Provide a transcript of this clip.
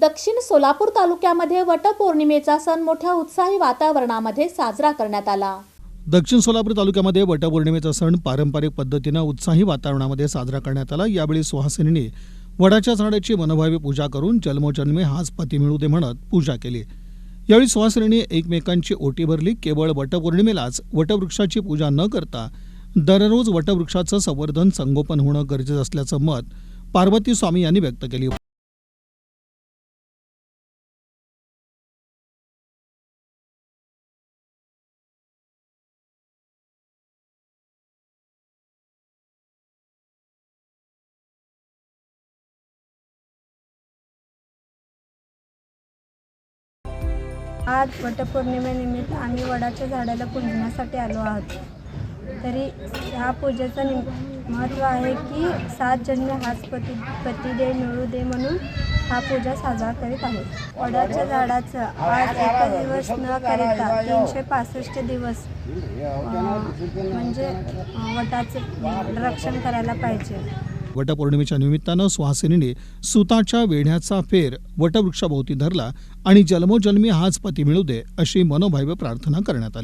दक्षिण सोलापूर तालुक्यामध्ये वटपौर्णिमेचा सण मोठ्या उत्साही वातावरणामध्ये साजरा करण्यात आला. दक्षिण सोलापूर तालुक्यामध्ये वटपौर्णिमेचा सण पारंपरिक पद्धतीनं उत्साही वातावरणामध्ये साजरा करण्यात आला. यावेळी सुहासिनींनी वडाच्या झाडाची मनोभावी पूजा करून जन्मोजन्मे हाच पती मिळू दे म्हणत पूजा केली. यावेळी सुहासिनींनी एकमेकांची ओटी भरली. केवळ वटपौर्णिमेलाच वटवृक्षाची पूजा न करता दररोज वटवृक्षाचं संवर्धन संगोपन होणं गरजेचं असल्याचं मत पार्वती स्वामी यांनी व्यक्त केली. आज वटपौर्णिमेनिमित्त आम्ही वडाच्या झाडाला पूजण्यासाठी आलो आहोत. तरी ह्या पूजेचं निम महत्त्व आहे की सात जन्म हाच पती पती दे मिळू दे म्हणून हा पूजा साजरा करीत आहे. वडाच्या झाडाचं आज एक दिवस न करता तीनशे पासष्ट दिवस म्हणजे वटाचं रक्षण करायला पाहिजे. वटपौर्णिमेच्या निमित्तानं सुहासिनीने सुताच्या वेढ्याचा फेर वटवृक्षाभोवती धरला आणि जन्मोजन्मी हाच पती मिळू दे अशी मनोभाव्य प्रार्थना करण्यात आली.